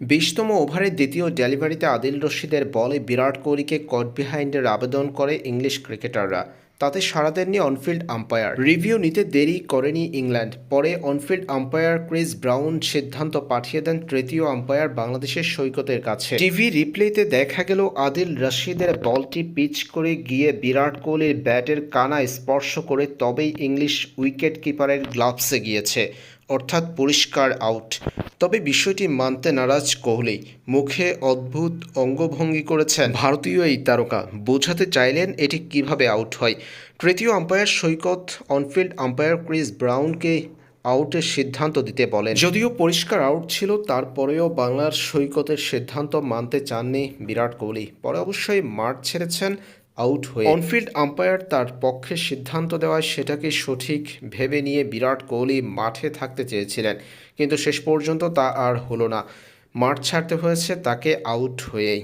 বিশতম ওভারের দ্বিতীয় ডেলিভারিতে আদিল রশিদের বলে বিরাট কোহলিকে কট বিহাইন্ডের আবেদন করে ইংলিশ ক্রিকেটাররা। তাতে সাড়া দেননি অনফিল্ড আম্পায়ার। রিভিউ নিতে দেরি করেনি ইংল্যান্ড। পরে অনফিল্ড আম্পায়ার ক্রিস ব্রাউন সিদ্ধান্ত পাঠিয়ে দেন তৃতীয় আম্পায়ার বাংলাদেশের সৈকতের কাছে। টিভি রিপ্লেতে দেখা গেল, আদিল রশিদের বলটি পিচ করে গিয়ে বিরাট কোহলির ব্যাটের কানায় স্পর্শ করে তবেই ইংলিশ উইকেট কিপারের গ্লাভসে গিয়েছে। অর্থাৎ পরিষ্কার আউট। তবে বিষয়টি মানতে নারাজ কোহলি। মুখে অদ্ভুত অঙ্গভঙ্গি করেছেন ভারতীয় এই তারকা। বোঝাতে চাইলেন এটি কীভাবে আউট হয়। তৃতীয় umpire Saikat, on field umpire Chris ব্রাউনকে আউটের সিদ্ধান্ত দিতে বলেন। যদিও পরিষ্কার আউট ছিল, তারপরেও বাংলার সৈকতের সিদ্ধান্ত মানতে চাননি বিরাট কোহলি। পরে অবশ্যই মাঠ ছেড়েছেন আউট হয়ে অনফিল্ড আম্পায়ার তার পক্ষে সিদ্ধান্ত দেওয়ায় সেটাকে সঠিক ভেবে নিয়ে বিরাট কোহলি মাঠে থাকতে চেয়েছিলেন। কিন্তু শেষ পর্যন্ত তা আর হলো না। মাঠ ছাড়তে হয়েছে তাকে আউট হয়েই।